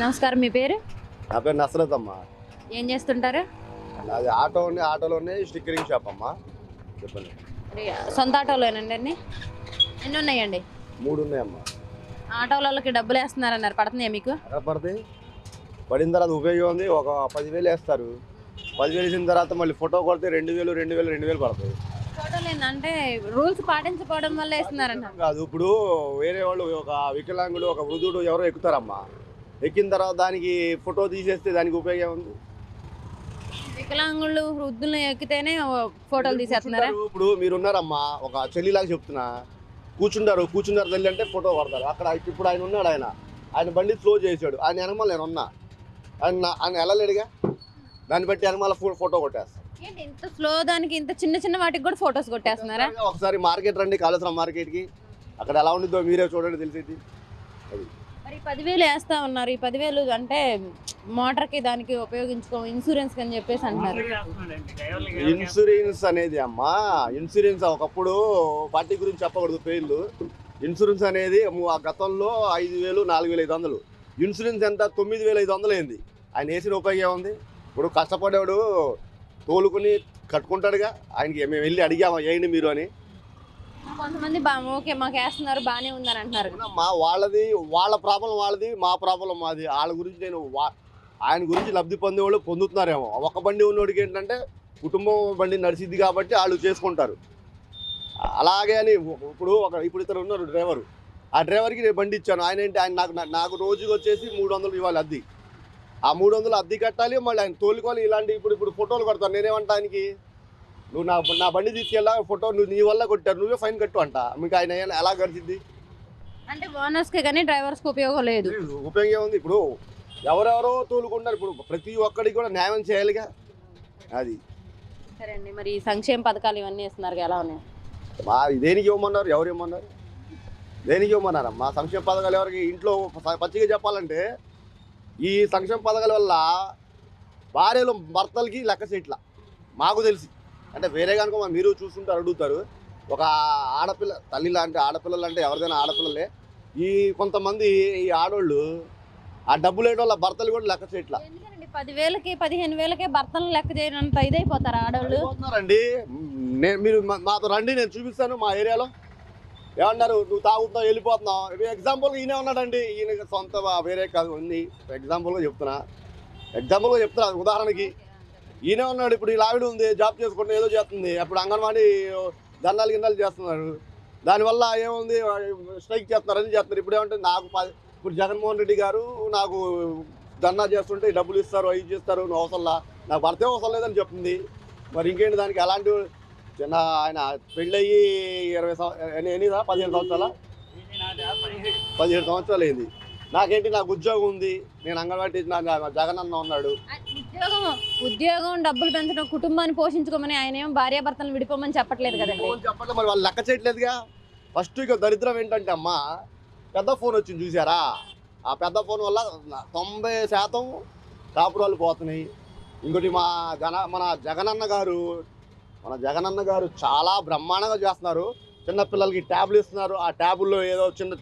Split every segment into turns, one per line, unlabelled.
నమస్కారం మీ పేరు?
నా పేరు నసరత్ అమ్మా.
ఏం చేస్తుంటారు?
నాది ఆటో ఆటోలోనే స్టిక్కరింగ్ షాప్ అమ్మా. చెప్పండి.
సొంత ఆటోలోనండి అన్ని? ఎన్ని ఉన్నాయండి?
మూడు ఉన్నాయమ్మా.
ఆటోలకి డబ్బులు వేస్తున్నారన్నారు పడుతున్నాయా మీకు?
ఎక్కడ పడితే పడిన తర్వాత ఉపయోగం ఉంది ఒక పదివేలు వేస్తారు. పదివేలు వేసిన తర్వాత మళ్ళీ ఫోటో కొడితే రెండు వేలు రెండు వేలు రెండు వేలు పడతాయి.
ఫోటోలు ఏంటంటే రూల్స్ పాటించకపోవడం వల్ల వేస్తున్నారన్నారు
కాదు ఇప్పుడు వేరే వాళ్ళు ఒక వికలాంగుడు ఒక వృద్ధుడు ఎవరో ఎక్కుతారమ్మా. ఎక్కిన తర్వాత దానికి ఫోటో తీసేస్తే దానికి ఉపయోగం ఉంది
వికలాంగులు వృద్ధులను ఎక్కితేనే ఫోటోలు తీసేస్తున్నారా?
ఇప్పుడు మీరు ఉన్నారమ్మా ఒక చెల్లిలాగా చెప్తున్నా. కూర్చుంటారు కూర్చున్నారు తల్లి అంటే ఫోటో పడతారు. అక్కడ ఇప్పుడు ఆయన ఉన్నాడు ఆయన. ఆయన బండి స్లో చేసాడు ఆయన వెనమాల నేను ఉన్నా. ఆయన ఆయన వెళ్ళలేడుగా? దాన్ని బట్టి వెనమాల ఫో- ఫోటో కొట్టేస్తాను
ఇంత స్లో దానికి ఇంత చిన్న చిన్న వాటికి కూడా ఫొటోస్ కొట్టేస్తున్నారా?
ఒకసారి మార్కెట్ రండి కాళేశ్వరం మార్కెట్కి. అక్కడ ఎలా ఉండిద్దో మీరే చూడండి తెలిసేది
మరి పదివేలు వేస్తా ఉన్నారు. ఈ పదివేలు అంటే మోటార్కి దానికి ఉపయోగించుకో ఇన్సూరెన్స్ అని చెప్పేసి అంటున్నారు.
ఇన్సూరెన్స్ అనేది అమ్మా ఇన్సూరెన్స్ ఒకప్పుడు పార్టీ గురించి చెప్పకూడదు పేర్లు. ఇన్సూరెన్స్ అనేది ఆ గతంలో ఐదు వేలు నాలుగు వేల ఐదు వందలు. ఇన్సూరెన్స్ ఎంత? తొమ్మిది వేల ఐదు వందలు అయింది. ఆయన వేసిన ఉపయోగం ఏముంది? ఇప్పుడు కష్టపడేవాడు తోలుకుని కట్టుకుంటాడుగా. ఆయనకి మేము వెళ్ళి అడిగామా వేయండి మీరు అని.
కొంతమంది ఓకే మాకు వేస్తున్నారు బాగానే ఉందని అంటున్నారు.
మా వాళ్ళది వాళ్ళ ప్రాబ్లం వాళ్ళది మా ప్రాబ్లం మాది. వాళ్ళ గురించి నేను వా- ఆయన గురించి లబ్ధి పొందేవాళ్ళు పొందుతున్నారేమో. ఒక బండి ఉన్నోడికి ఏంటంటే కుటుంబం బండి నడిచిద్ది కాబట్టి వాళ్ళు చేసుకుంటారు. అలాగే అని ఇప్పుడు ఒక ఇప్పుడు ఇతరు ఉన్నారు డ్రైవరు. ఆ డ్రైవర్కి నేను బండి ఇచ్చాను. ఆయన ఏంటి ఆయన నాకు నాకు రోజుకి వచ్చేసి మూడు వందలు ఇవ్వాలి అద్ది. ఆ మూడు వందలు అద్దె కట్టాలి మళ్ళీ ఆయన తోలుకోవాలి ఇలాంటి ఇప్పుడు ఇప్పుడు ఫోటోలు కడతాను. నేనేమంటా ఆయనకి? నువ్వు నా నా బండి తీసుకెళ్ళా ఫోటో నువ్వు నీ వల్ల కొట్టారు నువ్వే ఫైన్ కట్టు అంట. మీకు ఆయన ఎలా గడిచింది
అంటే ఓనర్స్కి కానీ డ్రైవర్స్కి ఉపయోగం లేదు.
ఉపయోగం ఏముంది? ఇప్పుడు ఎవరెవరో తోలుకుంటారు. ఇప్పుడు ప్రతి ఒక్కడికి కూడా న్యాయం చేయాలిగా? అది.
సరే అండి మరి సంక్షేమ పథకాలు ఇవన్నీ ఇస్తున్నారు ఎలా ఉన్నాయి?
మా దేనికి ఇవ్వమన్నారు? ఎవరు ఇవ్వమన్నారు? దేనికి ఇవ్వమన్నారు? మా సంక్షేమ పథకాలు ఎవరికి? ఇంట్లో పచ్చిగా చెప్పాలంటే ఈ సంక్షేమ పథకాల వల్ల భార్యలు భర్తలకి లెక్క చేయట్లా. మాకు తెలిసి. అంటే వేరే కనుక మీరు చూస్తుంటారు అడుగుతారు ఒక ఆడపిల్ల తల్లి లాంటి ఆడపిల్లలు అంటే ఎవరిదైనా ఆడపిల్లలే. ఈ కొంతమంది ఈ ఆడోళ్ళు ఆ డబ్బులు వల్ల భర్తలు కూడా లెక్క చేయట్లా.
పదివేలకి పదిహేను వేలకే భర్తలు లెక్క చేయనంత ఇదైపోతారు ఆడవాళ్ళు
పోతున్నారండి నేను మీరు మాతో రండి నేను చూపిస్తాను మా ఏరియాలో. ఏమన్నారు? నువ్వు తాగుతున్నావు వెళ్ళిపోతున్నావు. ఎగ్జాంపుల్గా ఈయన ఉన్నాడండి. ఈయన సొంత వేరే కాదు ఉంది. ఎగ్జాంపుల్గా చెప్తున్నా. ఎగ్జాంపుల్గా చెప్తున్నా ఉదాహరణకి. ఈయనే ఉన్నాడు ఇప్పుడు ఈ లావిడ ఉంది జాబ్ చేసుకుంటే ఏదో చేస్తుంది. అప్పుడు అంగన్వాడీ దండాలు గిండాలు చేస్తున్నారు. దానివల్ల ఏముంది? స్ట్రైక్ చేస్తున్నారు అని చేస్తున్నారు. ఇప్పుడు ఏమంటే నాకు ఇప్పుడు జగన్మోహన్ రెడ్డి గారు నాకు ధర్నా చేస్తుంటే డబ్బులు ఇస్తారు అవి చేస్తారు నువ్వు అవసరంలా నాకు భర్తే అవసరం లేదని చెప్తుంది. మరి ఇంకేంటి దానికి? అలాంటి చిన్న ఆయన పెళ్ళయ్యి ఇరవై సంవత్సరాలు ఎన్నిదా పదిహేను సంవత్సరాల? పదిహేడు సంవత్సరాలు అయింది. నాకేంటి? నాకు ఉద్యోగం ఉంది. నేను అంగన్వాడీ టీచర్ జగన్ అన్న ఉన్నాడు.
ఉద్యోగం ఉద్యోగం డబ్బులు పెంచడం కుటుంబాన్ని పోషించుకోమని ఆయన ఏం భార్యాభర్తలు విడిపోమని చెప్పట్లేదు కదండి.
ఫోన్ మరి వాళ్ళు లెక్క చేయట్లేదుగా? ఫస్ట్ ఇక దరిద్రం ఏంటంటే అమ్మా పెద్ద ఫోన్ వచ్చింది చూసారా? ఆ పెద్ద ఫోన్ వల్ల తొంభై శాతం కాపురాలు పోతున్నాయి. ఇంకోటి మా జన మన జగనన్న గారు మన జగనన్న గారు చాలా బ్రహ్మాండంగా చేస్తున్నారు. చిన్న పిల్లలకి ట్యాబ్లు ఇస్తున్నారు. ఆ ట్యాబుల్లో ఏదో చిన్న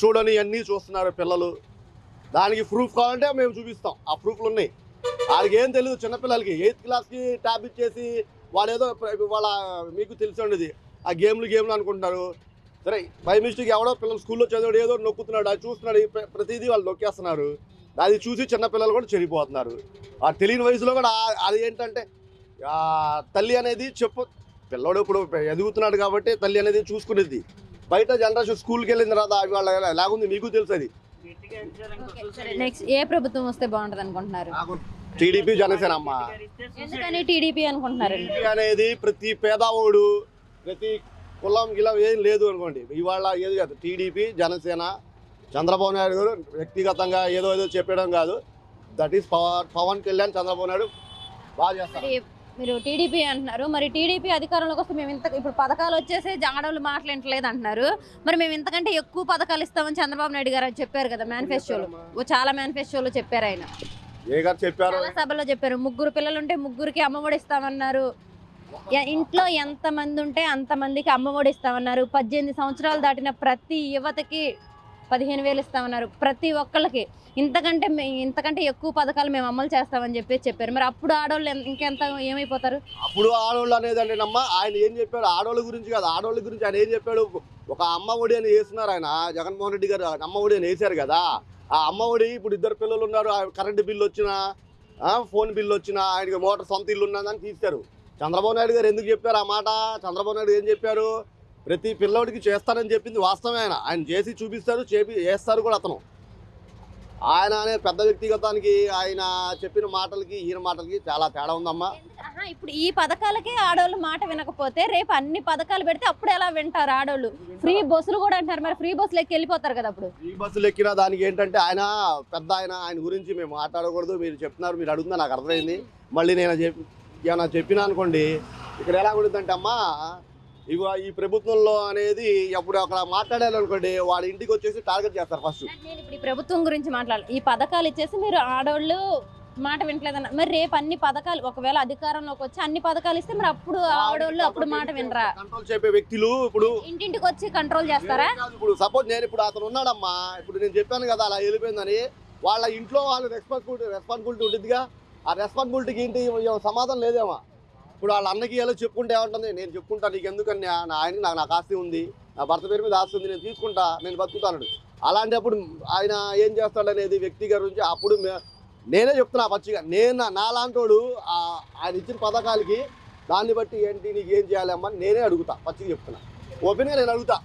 చూడని అన్నీ చూస్తున్నారు పిల్లలు. దానికి ప్రూఫ్ కావాలంటే మేము చూపిస్తాం. ఆ ప్రూఫ్లు ఉన్నాయి. వాళ్ళకి ఏం తెలియదు చిన్నపిల్లలకి. ఎయిత్ క్లాస్కి ట్యాబ్ ఇచ్చేసి వాడు ఏదో వాళ్ళ మీకు తెలిసి ఉండేది. ఆ గేమ్లు గేమ్లు అనుకుంటున్నారు. సరే బై మిస్టేక్ ఎవడో పిల్లలు స్కూల్లో చదివాడు ఏదో నొక్కుతున్నాడు అది చూస్తున్నాడు ప్రతిదీ వాళ్ళు నొక్కేస్తున్నారు. అది చూసి చిన్నపిల్లలు కూడా చెడిపోతున్నారు. ఆ తెలియని వయసులో కూడా అది ఏంటంటే ఆ తల్లి అనేది చెప్పు పిల్లడు ఇప్పుడు ఎదుగుతున్నాడు కాబట్టి తల్లి అనేది చూసుకునేది. బయట జనరేషన్ స్కూల్కి వెళ్ళిన తర్వాత అవి వాళ్ళ ఎలాగుంది మీకు తెలుసు అది
నెక్స్ట్ ఏ ప్రభుత్వం వస్తే బాగుంటది అనుకుంటున్నారు
టీడీపీ జనసేన అమ్మ.
ఎందుకని టీడీపీ అనుకుంటున్నారండి?
టీడీపీ అనేది ప్రతి పేదవాడు ప్రతి కులం గిలం ఏం లేదు అనుకోండి. ఇవాళ ఏది కాదు టీడీపీ జనసేన చంద్రబాబు నాయుడు గారు వ్యక్తిగతంగా ఏదో ఏదో చెప్పడం కాదు. దట్ ఈస్ పవన్ పవన్ కళ్యాణ్ చంద్రబాబు నాయుడు బాగా చేస్తారు.
మరి టీడీపీ అంటున్నారు. మరి టీడీపీ అధికారంలోకి వస్తే మేము ఇంత ఇప్పుడు పథకాలు వచ్చేసి జాడవులు మాట్లాడలేదు అంటున్నారు. మరి మేము ఇంతకంటే ఎక్కువ పథకాలు ఇస్తామని చంద్రబాబు నాయుడు గారు చెప్పారు కదా మేనిఫెస్టోలో చాలా మేనిఫెస్టోలో చెప్పారు ఆయన.
ఏ గారు చెప్పారు?
చాలా సభలో చెప్పారు ముగ్గురు పిల్లలు ఉంటే ముగ్గురికి అమ్మఒడి ఇస్తామన్నారు. ఎ- ఇంట్లో ఎంత మంది ఉంటే అంత మందికి అమ్మఒడి ఇస్తామన్నారు. పద్దెనిమిది సంవత్సరాలు దాటిన ప్రతి యువతకి పదిహేను వేలు ఇస్తామన్నారు ప్రతి ఒక్కళ్ళకి. ఇంతకంటే మే- ఇంతకంటే ఎక్కువ పథకాలు మేము అమలు చేస్తామని చెప్పి చెప్పారు. మరి అప్పుడు ఆడవాళ్ళు ఇంకెంత ఏమైపోతారు?
అప్పుడు ఆడవాళ్ళు అనేదండి అమ్మ ఆయన ఏం చెప్పాడు? ఆడవాళ్ళ గురించి కాదు. ఆడవాళ్ళ గురించి ఆయన ఏం చెప్పాడు? ఒక అమ్మ ఒడి అని వేస్తున్నారు ఆయన. జగన్మోహన్ రెడ్డి గారు అమ్మ ఒడి అని వేశారు కదా. ఆ అమ్మ ఒడి ఇప్పుడు ఇద్దరు పిల్లలు ఉన్నారు. ఆ కరెంటు బిల్లు వచ్చినా ఫోన్ బిల్లు వచ్చినా ఆయనకి మోటార్ సొంత ఇల్లు ఉన్నదని తీశారు. చంద్రబాబు నాయుడు గారు ఎందుకు చెప్పారు ఆ మాట? చంద్రబాబు నాయుడు ఏం చెప్పారు? ప్రతి పిల్లోడికి చేస్తానని చెప్పింది వాస్తవమే ఆయన. ఆయన చేసి చూపిస్తారు చేపి చేస్తారు కూడా అతను. ఆయన అనే పెద్ద వ్యక్తిగతానికి ఆయన చెప్పిన మాటలకి ఈయన మాటలకి చాలా తేడా ఉందమ్మా.
ఇప్పుడు ఈ పథకాలకే ఆడవాళ్ళు మాట వినకపోతే రేపు అన్ని పథకాలు పెడితే అప్పుడు ఎలా వింటారు ఆడవాళ్ళు ఫ్రీ బస్సులు కూడా అంటారు మరి ఫ్రీ బస్సులు ఎక్కి వెళ్ళిపోతారు కదా అప్పుడు?
ఈ బస్సులు ఎక్కిన దానికి ఏంటంటే ఆయన పెద్ద ఆయన ఆయన గురించి మేము మాట్లాడకూడదు. మీరు చెప్తున్నారు మీరు అడుగుతున్నా నాకు అర్థమైంది. మళ్ళీ నేను చెప్పి ఏమైనా చెప్పినా అనుకోండి ఇక్కడ ఎలా ఉంటుందంటే అమ్మా ఇగో ఈ ప్రభుత్వంలో అనేది అప్పుడు అక్కడ మాట్లాడారు అనుకోండి వాళ్ళ ఇంటికి వచ్చేసి టార్గెట్ చేస్తారు ఫస్ట్
నేను ఇప్పుడు ఈ ప్రభుత్వం గురించి మాట్లాడాలి ఈ పథకాలు ఇచ్చేసి మీరు ఆడవాళ్ళు మాట వినట్లేదన్న. మరి రేపు అన్ని పథకాలు ఒకవేళ అధికారంలోకి వచ్చి అన్ని పథకాలు ఇస్తే మరి అప్పుడు ఆడవాళ్ళు అప్పుడు మాట వినరా?
కంట్రోల్ చెప్పే వ్యక్తులు ఇప్పుడు
ఇంటింటికి వచ్చి కంట్రోల్ చేస్తారా?
ఇప్పుడు. సపోజ్ నేను ఇప్పుడు అతను ఉన్నాడమ్మా. ఇప్పుడు నేను చెప్పాను కదా అలా వెళ్ళిపోయిందని. వాళ్ళ ఇంట్లో వాళ్ళు రెస్పాన్సిబిలిటీ రెస్పాన్సిబిలిటీ ఉంటుందిగా ఆ రెస్పాన్సిబిలిటీకి ఏంటి? సమాధానం లేదేమో. ఇప్పుడు వాళ్ళ అన్నకి ఎలా చెప్పుకుంటే ఏమంటుంది? నేను చెప్పుకుంటా నీకు ఎందుకని నా ఆయనకి నాకు నాకు ఆస్తి ఉంది. నా భర్త పేరు మీద ఆస్తి ఉంది నేను తీసుకుంటా నేను బతుకుతాను అలాంటప్పుడు ఆయన ఏం చేస్తాడనేది వ్యక్తి గురించి అప్పుడు మే- నేనే చెప్తున్నా పచ్చిగా. నేను నాలాంటోడు ఆయన ఇచ్చిన పథకాలకి దాన్ని బట్టి ఏంటి నీకు ఏం చేయాలి అమ్మని నేనే అడుగుతా పచ్చిగా చెప్తున్నా. ఓపెన్గా నేను అడుగుతా.